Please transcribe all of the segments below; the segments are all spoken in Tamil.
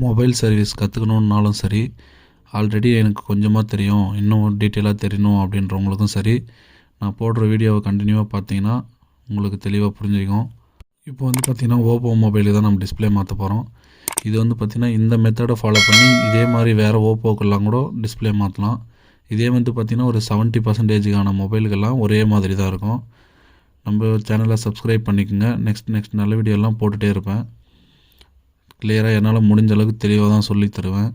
மொபைல் சர்வீஸ் கற்றுக்கணுன்னாலும் சரி ஆல்ரெடி எனக்கு கொஞ்சமாக தெரியும் இன்னும் டீட்டெயிலாக தெரியணும் அப்படின்றவங்களுக்கும் சரி நான் போடுற வீடியோவை கண்டினியூவாக பார்த்தீங்கன்னா உங்களுக்கு தெளிவாக புரிஞ்சுக்கும். இப்போ வந்து பார்த்திங்கன்னா ஓப்போ மொபைலுக்கு தான் நம்ம டிஸ்ப்ளே மாற்ற போகிறோம் இது வந்து பார்த்திங்கன்னா இந்த மெத்தடை ஃபாலோ பண்ணி இதே மாதிரி வேறு ஓப்போக்கெல்லாம் கூட டிஸ்ப்ளே மாற்றலாம் இதே வந்து பார்த்திங்கன்னா ஒரு செவன்ட்டி பர்சன்டேஜுக்கான மொபைலுக்கெல்லாம் ஒரே மாதிரி தான் இருக்கும். நம்ம சேனலை சப்ஸ்கிரைப் பண்ணிக்கோங்க. நெக்ஸ்ட் நெக்ஸ்ட் நல்ல வீடியோலாம் போட்டுகிட்டே இருப்பேன். கிளியராக என்னால் முடிஞ்ச அளவுக்கு தெளிவாக தான் சொல்லித் தருவேன்.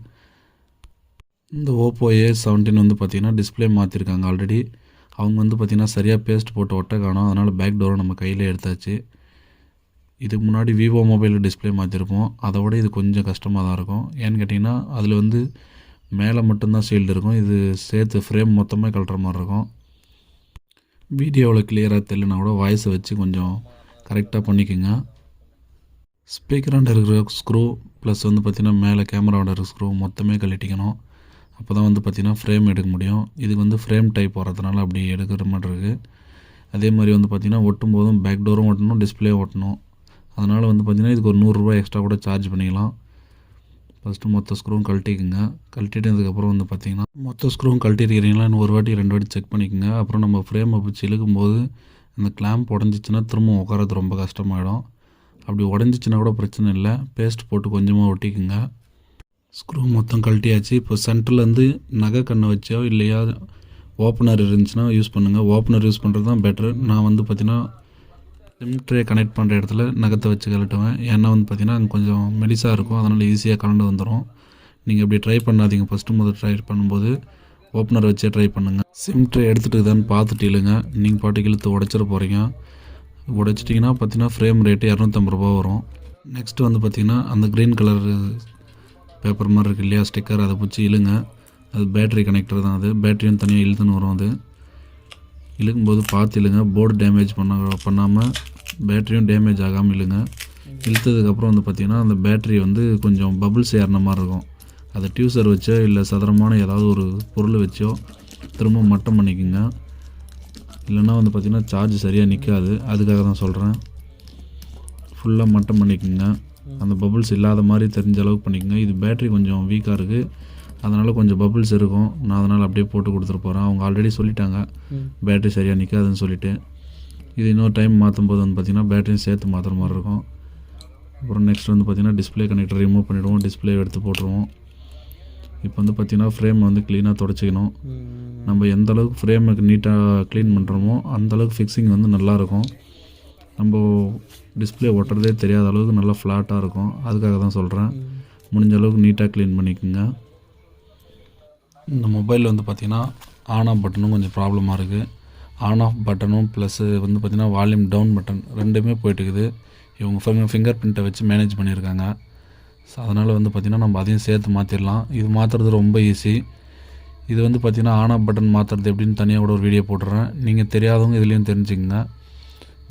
இந்த ஓப்போ ஏ செவன்டீன் வந்து பார்த்திங்கன்னா டிஸ்ப்ளே மாற்றிருக்காங்க ஆல்ரெடி அவங்க வந்து பார்த்திங்கன்னா சரியாக பேஸ்ட் போட்டு ஒட்ட காணோம். அதனால் பேக் டோரை நம்ம கையில் எடுத்தாச்சு. இதுக்கு முன்னாடி விவோ மொபைலில் டிஸ்ப்ளே மாற்றிருப்போம் அதை விட இது கொஞ்சம் கஷ்டமாக தான் இருக்கும். ஏன்னு கேட்டிங்கன்னா அதில் வந்து மேலே மட்டும்தான் ஷீல்டு இருக்கும். இது சேர்த்து ஃப்ரேம் மொத்தமாக கழட்டுற மாதிரி இருக்கும். வீடியோவில் கிளியராக தெரியலனா கூட வாய்ஸை வச்சு கொஞ்சம் கரெக்டாக பண்ணிக்கோங்க. ஸ்பீக்கராண்ட இருக்கிற ஸ்க்ரூ ப்ளஸ் வந்து பார்த்திங்கன்னா மேலே கேமராவோட இருக்கிற ஸ்க்ரூ மொத்தமே கழட்டிக்கணும். அப்போ தான் வந்து பார்த்திங்கன்னா ஃப்ரேம் எடுக்க முடியும். இதுக்கு வந்து ஃப்ரேம் டைப் வரதுனால அப்படி எடுக்கிற மாதிரி இருக்குது அதே மாதிரி வந்து பார்த்திங்கன்னா ஒட்டும் போதும் பேக் டோரும் ஒட்டணும் டிஸ்பிளே ஒட்டணும். அதனால் வந்து பார்த்திங்கன்னா இதுக்கு ஒரு நூறுரூவா எக்ஸ்ட்ரா கூட சார்ஜ் பண்ணிக்கலாம். ஃபஸ்ட்டு மொத்த ஸ்க்ரூவும் கழட்டிக்குங்க. கழட்டிட்டதுக்கப்புறம் வந்து பார்த்திங்கன்னா மொத்த ஸ்க்ரூவும் கழட்டிருக்கிறீங்களான்னு ஒரு வாட்டி ரெண்டு வாட்டி செக் பண்ணிக்கோங்க. அப்புறம் நம்ம ஃப்ரேமை பிடிச்சி இழுக்கும்போது அந்த கிளாம்ப் உடஞ்சிச்சின்னா திரும்ப உட்காரது ரொம்ப கஷ்டமாயிடும். அப்படி உடஞ்சிச்சின்னா கூட பிரச்சனை இல்லை. பேஸ்ட் போட்டு கொஞ்சமாக ஒட்டிக்குங்க. ஸ்க்ரூ மொத்தம் கழட்டியாச்சு. இப்போ சென்டர்லேருந்து நகை கண்ணை வச்சோ இல்லையா ஓப்பனர் இருந்துச்சுன்னா யூஸ் பண்ணுங்கள் ஓப்பனர் யூஸ் பண்ணுறது தான் பெட்ரு நான் வந்து பார்த்திங்கன்னா சிம் ட்ரே கனெக்ட் பண்ணுற இடத்துல நகத்தை வச்சு கழட்டுவேன். ஏன்னா வந்து பார்த்தீங்கன்னா அங்கே கொஞ்சம் மெலிசாக இருக்கும். அதனால் ஈஸியாக கலண்டு வந்துடும் நீங்கள் இப்படி ட்ரை பண்ணாதீங்க. ஃபஸ்ட்டு முதல் ட்ரை பண்ணும்போது ஓப்பனர் வச்சே ட்ரை பண்ணுங்கள் சிம் ட்ரே எடுத்துகிட்டு தான் பார்த்துட்டு இல்லைங்க. நீங்கள் பாட்டுக்கு இழுத்து உடச்சிட போகிறீங்க உடைச்சிட்டிங்கன்னா பார்த்தீங்கன்னா ஃப்ரேம் ரேட்டு இரநூத்தம்பது ரூபா வரும். நெக்ஸ்ட்டு வந்து பார்த்திங்கன்னா அந்த க்ரீன் கலர் பேப்பர் மாதிரி இருக்குது இல்லையா? ஸ்டிக்கர் அதை பிடிச்சி இழுங்க. அது பேட்ரி கனெக்டர் தான் அது. பேட்டரியும் தனியாக இழுத்துன்னு வரும் அது. இழுக்கும்போது பார்த்து இழுங்க. போர்டு டேமேஜ் பண்ண பண்ணாமல் பேட்டரியும் டேமேஜ் ஆகாமல் இழுங்க. இழுத்ததுக்கப்புறம் வந்து பார்த்திங்கன்னா அந்த பேட்டரி வந்து கொஞ்சம் பபுள்ஸ் ஏறின மாதிரி இருக்கும். அதை டியூசர் வச்சோ இல்லை சதுரமான ஏதாவது ஒரு பொருள் வச்சோ திரும்ப மட்டம் பண்ணிக்கோங்க. இல்லைன்னா வந்து பார்த்திங்கன்னா சார்ஜ் சரியாக நிற்காது அதுக்காக தான் சொல்கிறேன் ஃபுல்லாக மட்டம் பண்ணிக்கோங்க. அந்த பபுள்ஸ் இல்லாத மாதிரி தெரிஞ்ச அளவுக்கு பண்ணிக்கோங்க. இது பேட்டரி கொஞ்சம் வீக்காக இருக்குது அதனால் கொஞ்சம் பபுள்ஸ் இருக்கும். நான் அதனால் அப்படியே போட்டு கொடுத்துட்டு போகிறேன் அவங்க ஆல்ரெடி சொல்லிட்டாங்க. பேட்டரி சரியாக நிற்காதுன்னு சொல்லிட்டு. இது இன்னொரு டைம் மாற்றும் போது வந்து பார்த்திங்கன்னா பேட்டரியும் சேர்த்து மாற்றுற மாதிரி இருக்கும். அப்புறம் நெக்ஸ்ட் வந்து பார்த்திங்கன்னா டிஸ்ப்ளே கனெக்டர் ரிமூவ் பண்ணிவிடுவோம் டிஸ்ப்ளே எடுத்து போட்டுருவோம். இப்போ வந்து பார்த்திங்கன்னா ஃப்ரேம் வந்து க்ளீனாக தொடச்சிக்கணும். நம்ம எந்த அளவுக்கு ஃப்ரேமுக்கு நீட்டாக க்ளீன் பண்ணுறோமோ அந்த அளவுக்கு ஃபிக்ஸிங் வந்து நல்லாயிருக்கும் நம்ம டிஸ்ப்ளே ஒட்டுறதே தெரியாத அளவுக்கு நல்லா ஃப்ளாட்டாக இருக்கும். அதுக்காக தான் சொல்கிறேன் முடிஞ்ச அளவுக்கு நீட்டாக க்ளீன் பண்ணிக்கோங்க. இந்த மொபைல் வந்து பார்த்திங்கன்னா ஆன் ஆஃப் பட்டனும் கொஞ்சம் ப்ராப்ளமாக இருக்குது ஆன் ஆஃப் பட்டனும் ப்ளஸ்ஸு வந்து பார்த்திங்கன்னா வால்யூம் டவுன் பட்டன் ரெண்டுமே போயிட்டுருக்குது இவங்க ஃபிங்கர் பிரிண்ட்டை வச்சு மேனேஜ் பண்ணியிருக்காங்க. ஸோ அதனால் வந்து பார்த்திங்கன்னா நம்ம அதையும் சேர்த்து மாற்றிடலாம் இது மாற்றுறது ரொம்ப ஈஸி இது வந்து பார்த்திங்கன்னா ஆன் ஆஃப் பட்டன் மாற்றுறது எப்படின்னு தனியாக கூட ஒரு வீடியோ போட்டுறேன். நீங்கள் தெரியாதவங்க இதுலேயும் தெரிஞ்சுக்கங்க.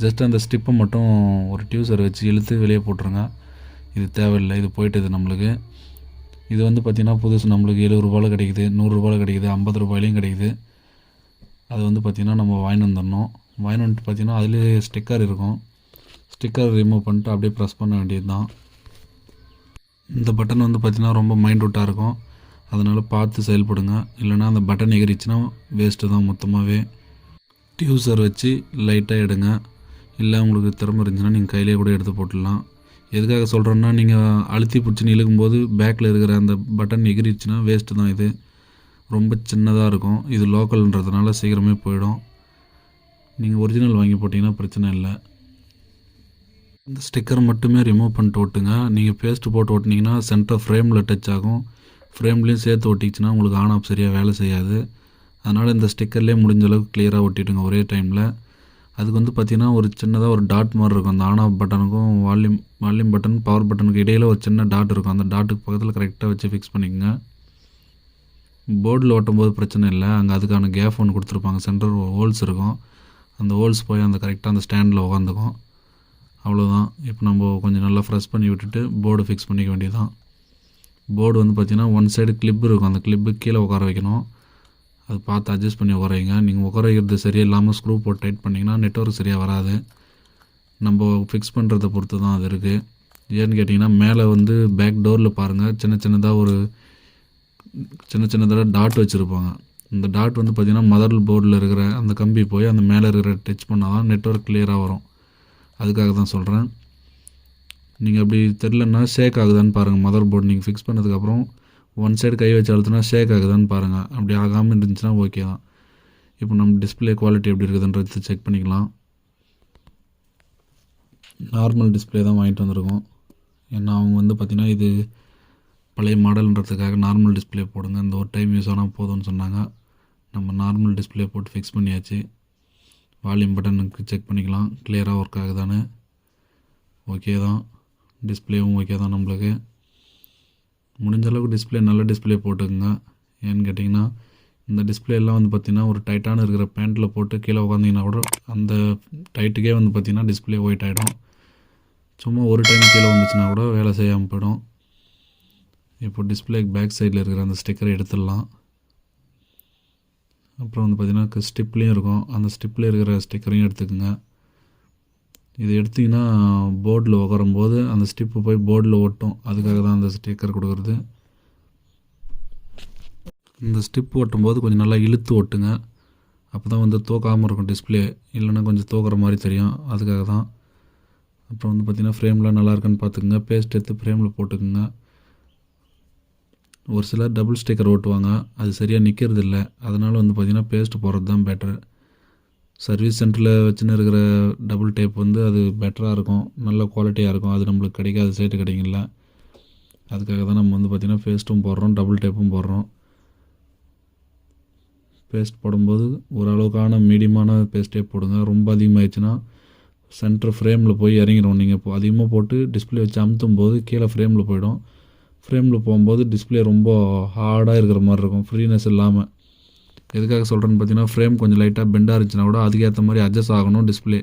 ஜஸ்ட் அந்த ஸ்டிப்பை மட்டும் ஒரு டியூசர் வச்சு இழுத்து வெளியே போட்டுருங்க. இது தேவையில்லை இது போயிட்டுது நம்மளுக்கு. இது வந்து பார்த்திங்கன்னா புதுசு நம்மளுக்கு எழுபது ரூபாயில் கிடைக்குது நூறுரூபாயில் கிடைக்குது ஐம்பது ரூபாயிலையும் கிடைக்குது. அது வந்து பார்த்திங்கன்னா நம்ம வாங்கிட்டு வந்துடணும் வாங்கிட்டு வந்துட்டு பார்த்திங்கன்னா அதுலேயே ஸ்டிக்கர் இருக்கும். ஸ்டிக்கர் ரிமூவ் பண்ணிட்டு அப்படியே ப்ரெஸ் பண்ண வேண்டியது தான் இந்த பட்டன் வந்து பார்த்திங்கன்னா ரொம்ப மைண்ட் அவுட்டாக இருக்கும். அதனால் பார்த்து செயல்படுங்க. இல்லைனா அந்த பட்டன் எகிரிச்சுன்னா வேஸ்ட்டு தான் மொத்தமாகவே டியூசர் வச்சு லைட்டாக எடுங்க. இல்லை உங்களுக்கு திறமை இருந்துச்சுன்னா நீங்கள் கையிலே கூட எடுத்து போட்டுடலாம். எதுக்காக சொல்கிறேன்னா நீங்கள் அழுத்தி பிடிச்சின்னு இழுக்கும்போது பேக்கில் இருக்கிற அந்த பட்டன் எகிரிச்சுன்னா வேஸ்ட்டு தான் இது. ரொம்ப சின்னதாக இருக்கும். இது லோக்கல்ன்றதுனால சீக்கிரமே போயிடும். நீங்கள் ஒரிஜினல் வாங்கி போட்டிங்கன்னா பிரச்சனை இல்லை. இந்த ஸ்டிக்கர் மட்டுமே ரிமூவ் பண்ணிட்டு ஓட்டுங்க நீங்கள் பேஸ்ட்டு போட்டு ஓட்டினீங்கன்னா சென்டர் ஃப்ரேமில் டச் ஆகும். ஃப்ரேம்லேயும் சேர்த்து ஓட்டிச்சுன்னா உங்களுக்கு ஆன் ஆஃப் சரியாக வேலை செய்யாது. அதனால் இந்த ஸ்டிக்கர்லேயே முடிஞ்ச அளவுக்கு கிளியராக ஒட்டிடுங்க ஒரே டைமில் அதுக்கு வந்து பார்த்திங்கன்னா ஒரு சின்னதாக ஒரு டாட் மாதிரி இருக்கும். அந்த ஆன் ஆஃப் பட்டனுக்கும் வால்யூம் வால்யூம் பட்டன் பவர் பட்டனுக்கு இடையில் ஒரு சின்ன டாட் இருக்கும். அந்த டாட்டுக்கு பக்கத்தில் கரெக்டாக வச்சு ஃபிக்ஸ் பண்ணிக்கோங்க. போர்டில் ஓட்டும்போது பிரச்சனை இல்லை. அங்கே அதுக்கான கேப் ஒன்று கொடுத்துருப்பாங்க. சென்டர் ஹோல்ஸ் இருக்கும். அந்த ஹோல்ஸ் போய் அந்த கரெக்டாக அந்த ஸ்டாண்டில் உட்காந்துக்கும் அவ்வளோதான் இப்போ நம்ம கொஞ்சம் நல்லா ஃப்ரெஷ் பண்ணி விட்டுட்டு போர்டு ஃபிக்ஸ் பண்ணிக்க வேண்டியதுதான். போர்டு வந்து பார்த்திங்கன்னா ஒன் சைடு கிளிப் இருக்கும். அந்த கிளிப்பு கீழே உட்கார வைக்கணும். அது பார்த்து அட்ஜஸ்ட் பண்ணி உட்கார வைங்க. நீங்கள் உட்கார வைக்கிறது சரியாக இல்லாமல் ஸ்க்ரூ போட்டு டைட் பண்ணிங்கன்னா நெட்ஒர்க் சரியாக வராது. நம்ம ஃபிக்ஸ் பண்ணுறதை பொறுத்து தான் அது இருக்குது ஏன்னு கேட்டிங்கன்னா மேலே வந்து பேக் டோரில் பாருங்கள் சின்ன சின்னதாக ஒரு சின்ன சின்னதாக டாட் வச்சுருப்பாங்க. இந்த டாட் வந்து பார்த்திங்கன்னா மதர் போர்டில் இருக்கிற அந்த கம்பி போய் அந்த மேலே இருக்கிற டச் பண்ணால் தான் நெட்ஒர்க் கிளியராக வரும். அதுக்காக தான் சொல்கிறேன் நீங்கள் அப்படி தெரிலன்னா ஷேக் ஆகுதான்னு பாருங்கள் மதர் போர்டு நீங்கள் ஃபிக்ஸ் பண்ணதுக்கப்புறம் ஒன் சைடு கை வச்சு அழுத்தினா ஷேக் ஆகுதான்னு பாருங்கள் அப்படி ஆகாமல் இருந்துச்சுன்னா ஓகே தான். இப்போ நம்ம டிஸ்பிளே குவாலிட்டி எப்படி இருக்குதுன்றது செக் பண்ணிக்கலாம். நார்மல் டிஸ்பிளே தான் வாங்கிட்டு வந்திருக்கோம். ஏன்னா அவங்க வந்து பார்த்திங்கன்னா இது பழைய மாடல்ன்றதுக்காக நார்மல் டிஸ்பிளே போடுங்க. இந்த ஒரு டைம் யூஸ் ஆனால் போதும்னு சொன்னாங்க. நம்ம நார்மல் டிஸ்பிளே போட்டு ஃபிக்ஸ் பண்ணியாச்சு. வால்யூம் பட்டனுக்கு செக் பண்ணிக்கலாம். கிளியராக ஒர்க் ஆகுதான்னு ஓகே தான். டிஸ்பிளேவும் ஓகே தான் நம்மளுக்கு. முடிஞ்ச அளவுக்கு நல்ல டிஸ்பிளே போட்டுக்குங்க. ஏன்னு கேட்டிங்கன்னா இந்த டிஸ்பிளே எல்லாம் வந்து பார்த்திங்கன்னா ஒரு டைட்டான இருக்கிற பேண்ட்டில் போட்டு கீழே உட்காந்திங்கன்னா கூட அந்த டைட்டுக்கே வந்து பார்த்திங்கன்னா டிஸ்பிளே ஒயிட் ஆகிடும் சும்மா ஒரு டைம் கீழே வந்துச்சுன்னா கூட வேலை செய்யாமல் போயிடும். இப்போ டிஸ்பிளே பேக் சைடில் இருக்கிற அந்த ஸ்டிக்கரை எடுத்துடலாம். அப்புறம் வந்து பார்த்திங்கன்னா ஸ்டிப்லேயும் இருக்கும். அந்த ஸ்டிப்பில் இருக்கிற ஸ்டிக்கரையும் எடுத்துக்கோங்க. இது எடுத்திங்கன்னா போர்டில் உட்காரும்போது அந்த ஸ்டிப்பு போய் போர்டில் ஒட்டும். அதுக்காக தான் அந்த ஸ்டிக்கர் கொடுக்குறது. இந்த ஸ்டிப் ஒட்டும்போது கொஞ்சம் நல்லா இழுத்து ஒட்டுங்க. அப்போ தான் வந்து தூக்காமல் இருக்கும் டிஸ்பிளே இல்லைன்னா கொஞ்சம் தூக்குற மாதிரி தெரியும். அதுக்காக தான். அப்புறம் வந்து பார்த்திங்கன்னா ஃப்ரேம்லாம் நல்லா இருக்கான்னு பார்த்துக்குங்க பேஸ்ட் எடுத்து ஃப்ரேமில் போட்டுக்குங்க. ஒரு சிலர் டபுள் ஸ்டிக்கர் ஓட்டுவாங்க. அது சரியாக நிற்கிறது இல்லை அதனால் வந்து பார்த்திங்கன்னா பேஸ்ட் போடுறது தான் பெட்ரு சர்வீஸ் சென்டரில் வச்சுன்னு இருக்கிற டபுள் டேப் வந்து அது பெட்டராக இருக்கும். நல்ல குவாலிட்டியாக இருக்கும். அது நம்மளுக்கு கிடைக்காத சைட்டு கிடைக்கல அதுக்காக தான் நம்ம வந்து பார்த்திங்கன்னா பேஸ்ட்டும் போடுறோம் டபுள் டேப்பும் போடுறோம். பேஸ்ட் போடும்போது ஓரளவுக்கான மீடியமான பேஸ்ட்டே போடுங்க. ரொம்ப அதிகமாகிடுச்சுன்னா சென்டர் ஃப்ரேமில் போய் இறங்கிடும். நீங்கள் இப்போ அதிகமாக போட்டு டிஸ்பிளே வச்சு அமுத்தும் போது கீழே ஃப்ரேமில் போயிடும். ஃப்ரேமில் போகும்போது டிஸ்பிளே ரொம்ப ஹார்டாக இருக்கிற மாதிரி இருக்கும். ஃப்ரீனஸ் இல்லாமல் எதுக்காக சொல்கிறேன்னு பார்த்தீங்கன்னா ஃப்ரேம் கொஞ்சம் லைட்டாக பெண்டாக இருந்துச்சுன்னா கூட அதுக்கேற்ற மாதிரி அட்ஜஸ்ட் ஆகணும் டிஸ்பிளே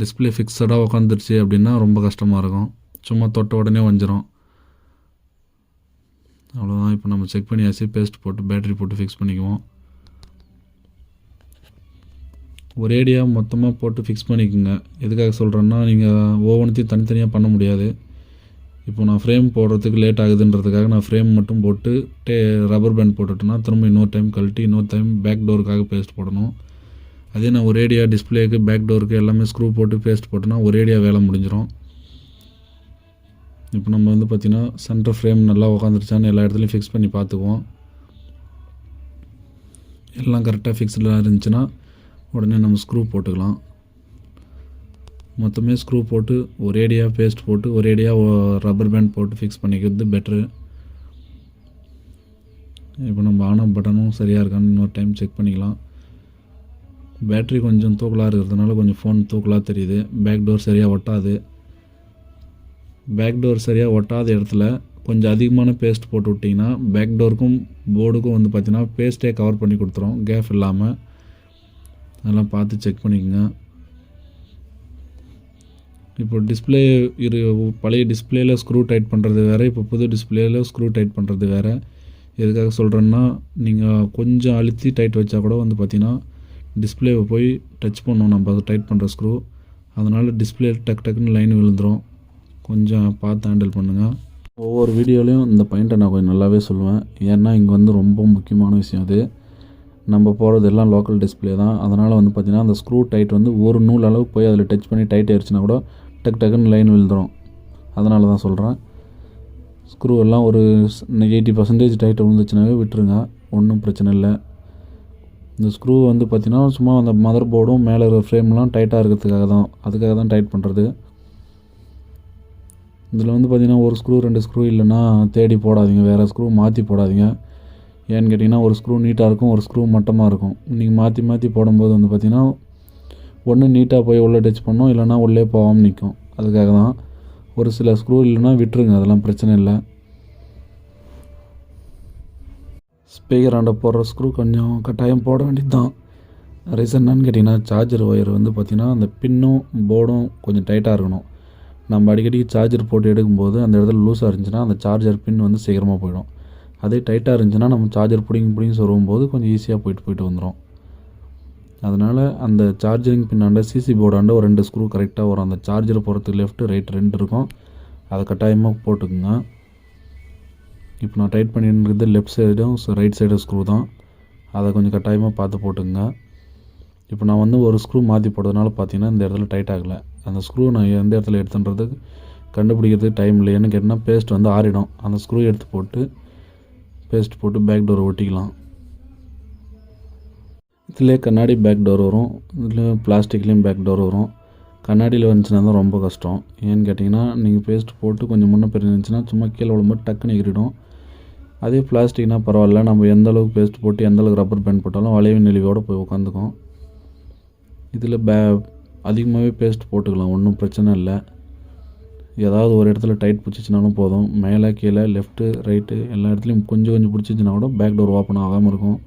டிஸ்பிளே ஃபிக்ஸடாக உட்காந்துருச்சு அப்படின்னா ரொம்ப கஷ்டமாக இருக்கும். சும்மா தொட்ட உடனே வஞ்சிரும் அவ்வளோதான் இப்போ நம்ம செக் பண்ணியாச்சு. பேஸ்ட் போட்டு பேட்டரி போட்டு ஃபிக்ஸ் பண்ணிக்குவோம். ஒரேடியாக மொத்தமாக போட்டு ஃபிக்ஸ் பண்ணிக்கோங்க. எதுக்காக சொல்கிறேன்னா நீங்கள் ஒவ்வொன்றத்தையும் தனித்தனியாக பண்ண முடியாது. இப்போ நான் ஃப்ரேம் போடுறதுக்கு லேட் ஆகுதுன்றதுக்காக நான் ஃப்ரேம் மட்டும் போட்டு டே ரப்பர் பேண்ட் போட்டுட்டேன்னா திரும்ப இன்னொரு டைம் கழட்டி இன்னொரு டைம் பேக் டோருக்காக பேஸ்ட் போடணும். அதே நான் ஒரேடியாக டிஸ்பிளேக்கு பேக் டோருக்கு எல்லாமே ஸ்க்ரூ போட்டு பேஸ்ட் போட்டோன்னா ஒரேடியாக வேலை முடிஞ்சிடும் இப்போ நம்ம வந்து பார்த்திங்கன்னா சென்டர் ஃப்ரேம் நல்லா உக்காந்துருச்சான்னு எல்லா இடத்துலையும் ஃபிக்ஸ் பண்ணி பார்த்துக்குவோம். எல்லாம் கரெக்டாக ஃபிக்ஸ்டாக இருந்துச்சுன்னா உடனே நம்ம ஸ்க்ரூ போட்டுக்கலாம். மொத்தமே ஸ்க்ரூ போட்டு ஒரேடியாக பேஸ்ட் போட்டு ஒரேடியாக ரப்பர் பேண்ட் போட்டு ஃபிக்ஸ் பண்ணிக்கிறது பெட்ரு இப்போ நம்ம ஆன் ஆஃப் பட்டனும் சரியாக இருக்கான்னு இன்னொரு டைம் செக் பண்ணிக்கலாம். பேட்ரி கொஞ்சம் தூக்கலாக இருக்கிறதுனால கொஞ்சம் ஃபோன் தூக்கலாக தெரியுது. பேக் டோர் சரியாக ஒட்டாது. பேக் டோர் சரியாக ஒட்டாத இடத்துல கொஞ்சம் அதிகமான பேஸ்ட் போட்டு விட்டிங்கன்னா பேக் டோருக்கும் போர்டுக்கும் வந்து பார்த்திங்கன்னா பேஸ்ட்டே கவர் பண்ணி கொடுத்துரும். கேப் இல்லாமல் அதெல்லாம் பார்த்து செக் பண்ணிக்கோங்க. இப்போ டிஸ்பிளே இரு பழைய டிஸ்பிளேயில் ஸ்க்ரூ டைட் பண்ணுறது வேறு இப்போ புது டிஸ்பிளேயில் ஸ்க்ரூ டைட் பண்ணுறது வேறு. எதுக்காக சொல்கிறேன்னா நீங்கள் கொஞ்சம் அழுத்தி டைட் வச்சா கூட வந்து பார்த்திங்கன்னா டிஸ்பிளேவை போய் டச் பண்ணோம். நம்ம அதை டைட் பண்ணுற ஸ்க்ரூ அதனால் டிஸ்பிளே டக் டக்குன்னு லைன் விழுந்துடும் கொஞ்சம் பார்த்து ஹேண்டில் பண்ணுங்கள் ஒவ்வொரு வீடியோலையும் இந்த பாயிண்ட்டை நான் கொஞ்சம் நல்லாவே சொல்லுவேன். ஏன்னா இங்கே வந்து ரொம்ப முக்கியமான விஷயம் அது. நம்ம போகிறது எல்லாம் லோக்கல் டிஸ்பிளே தான். அதனால் வந்து பார்த்திங்கன்னா அந்த ஸ்க்ரூ டைட் வந்து ஒரு நூல் அளவுக்கு போய் அதில் டச் பண்ணி டைட் ஆயிடுச்சுன்னா கூட டக் டக்குன்னு லைன் விழுந்துடும் அதனால தான் சொல்கிறேன் ஸ்க்ரூ எல்லாம் ஒரு எயிட்டி பர்சன்டேஜ் டைட் விழுந்துச்சுனாவே விட்டுருங்க. ஒன்றும் பிரச்சனை இல்லை. இந்த ஸ்க்ரூ வந்து பார்த்திங்கன்னா சும்மா அந்த மதர் போர்டும் மேலே இருக்கிற ஃப்ரேம்லாம் டைட்டாக இருக்கிறதுக்காக தான். அதுக்காக தான் டைட் பண்ணுறது இதில் வந்து பார்த்திங்கன்னா ஒரு ஸ்க்ரூ ரெண்டு ஸ்க்ரூ இல்லைன்னா தேடி போடாதீங்க. வேறு ஸ்க்ரூ மாற்றி போடாதீங்க. ஏன்னு கேட்டிங்கன்னா ஒரு ஸ்க்ரூ நீட்டாக இருக்கும் ஒரு ஸ்க்ரூ மட்டமாக இருக்கும். நீங்கள் மாற்றி மாற்றி போடும்போது வந்து பார்த்திங்கன்னா ஒன்று நீட்டாக போய் உள்ளே டச் பண்ணும் இல்லைன்னா உள்ளே போகாமல் நிற்கும் அதுக்காக தான் ஒரு சில ஸ்க்ரூ இல்லைன்னா விட்டுருங்க அதெல்லாம் பிரச்சனை இல்லை. ஸ்பீக்கர் ஆண்ட போடுற ஸ்க்ரூ கொஞ்சம் கட்டாயம் போட வேண்டியது தான் ரீசன் என்னன்னு கேட்டிங்கன்னா சார்ஜர் ஒயர் வந்து பார்த்திங்கன்னா அந்த பின்னும் போர்டும் கொஞ்சம் டைட்டாக இருக்கணும். நம்ம அடிக்கடி சார்ஜர் போட்டு எடுக்கும்போது அந்த இடத்துல லூஸாக இருந்துச்சுன்னா அந்த சார்ஜர் பின் வந்து சீக்கிரமாக போயிடும். அதே டைட்டாக இருந்துச்சுன்னா நம்ம சார்ஜர் பிடிங்கி பிடிங்கி சொல்லும்போது போது கொஞ்சம் ஈஸியாக போயிட்டு போயிட்டு வந்துடும் அதனால் அந்த சார்ஜரிங் பின்னாண்ட சிசி போர்டாண்ட ஒரு ரெண்டு ஸ்க்ரூ கரெக்டாக வரும். அந்த சார்ஜர் போகிறதுக்கு லெஃப்ட் ரைட் ரெண்டு இருக்கும். அதை கட்டாயமாக போட்டுக்குங்க. இப்போ நான் டைட் பண்ணிட்டு லெஃப்ட் சைடும் ரைட் சைடு ஸ்க்ரூ தான். அதை கொஞ்சம் கட்டாயமாக பார்த்து போட்டுங்க இப்போ நான் வந்து ஒரு ஸ்க்ரூ மாற்றி போடுறதுனால பார்த்தீங்கன்னா இந்த இடத்துல டைட் ஆகலை. அந்த ஸ்க்ரூ நான் எந்த இடத்துல எடுத்துன்றதுக்கு கண்டுபிடிக்கிறதுக்கு டைம் இல்லை ஏன்னு கேட்டால் பேஸ்ட் வந்து ஆறிடும். அந்த ஸ்க்ரூ எடுத்து போட்டு பேஸ்ட் போட்டு பேக் டோர் ஒட்டிக்கலாம். இதிலே கண்ணாடி பேக் டோர் வரும். இதில் பிளாஸ்டிக்லேயும் பேக் டோர் வரும். கண்ணாடியில் வந்துச்சுன்னா தான் ரொம்ப கஷ்டம். ஏன்னு கேட்டிங்கன்னா நீங்கள் பேஸ்ட் போட்டு கொஞ்சம் முன்ன பெரிய இருந்துச்சுன்னா சும்மா கீழே விழும்போது டக்குன்னு எகிரிடும் அதே பிளாஸ்டிக்னால் பரவாயில்ல. நம்ம எந்த அளவுக்கு பேஸ்ட் போட்டு எந்த அளவுக்கு ரப்பர் பேண்ட் போட்டாலும் வளைவு நெளிவோடு போய் உட்காந்துக்கும் இதில் பே அதிகமாகவே பேஸ்ட் போட்டுக்கலாம். ஒன்றும் பிரச்சனை இல்லை. ஏதாவது ஒரு இடத்துல டைட் பிடிச்சிச்சினாலும் போதும். மேலே கீழே லெஃப்ட்டு ரைட்டு எல்லா இடத்துலையும் கொஞ்சம் கொஞ்சம் பிடிச்சிச்சின்னா கூட பேக் டோர் ஓப்பன் ஆகாமல் இருக்கும்.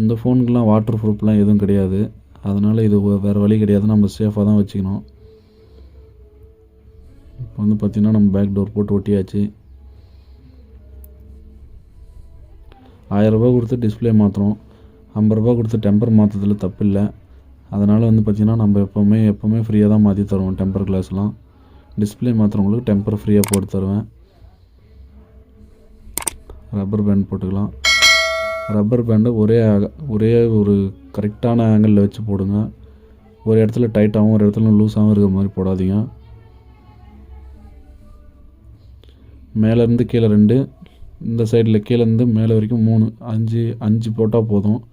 இந்த ஃபோனுக்கெலாம் வாட்டர் ப்ரூஃப்லாம் எதுவும் கிடையாது. அதனால் இது வேறு வழி கிடையாது. நம்ம சேஃபாக தான் வச்சுக்கணும். இப்போ வந்து பார்த்திங்கன்னா நம்ம பேக் டோர் போட்டு ஒட்டியாச்சு. ஆயரரூபா கொடுத்து டிஸ்பிளே மாற்றுறோம் ஐம்பது ரூபா கொடுத்து டெம்பர் மாற்றுறதுல தப்பு இல்லை அதனால் வந்து பார்த்திங்கன்னா நம்ம எப்போவுமே எப்போவுமே ஃப்ரீயாக தான் மாற்றி தருவோம் டெம்பர் கிளாஸ்லாம் டிஸ்பிளே மாற்றுறவங்களுக்கு டெம்பர் ஃப்ரீயாக போட்டு தருவேன். ரப்பர் பேண்ட் போட்டுக்கலாம். ரப்பர் பேண்டை ஒரே ஒரே ஒரு கரெக்டான ஆங்கிளில் வச்சு போடுங்க. ஒரு இடத்துல டைட்டாகவும் ஒரு இடத்துல லூஸாகவும் இருக்கிற மாதிரி போடாதீங்க. மேலேருந்து கீழே ரெண்டு இந்த சைடில் கீழேருந்து மேலே வரைக்கும் மூணு அஞ்சு அஞ்சு போட்டால் போதும்.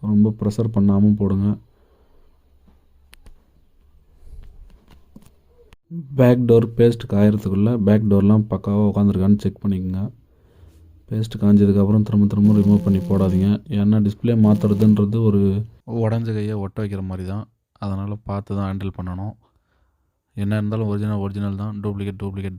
ரொம்ப ப்ரெஷர் பண்ணாமல் போடுங்க. பேக் டோர் பேஸ்ட் காயறதுக்குள்ளே பேக் டோர்லாம் பக்காவாக உட்காந்துருக்கான்னு செக் பண்ணிக்கோங்க. பேஸ்ட் காஞ்சதுக்கப்புறம் திரும்ப திரும்ப ரிமூவ் பண்ணி போடாதீங்க. ஏன்னா டிஸ்பிளே மாற்றுறதுன்றது ஒரு உடஞ்ச கையை ஒட்ட வைக்கிற மாதிரி தான் அதனால் பார்த்து தான் ஹேண்டில் பண்ணணும். என்ன இருந்தாலும் ஒரிஜினல் ஒரிஜினல் தான். டூப்ளிகேட் டூப்ளிகேட் தான்.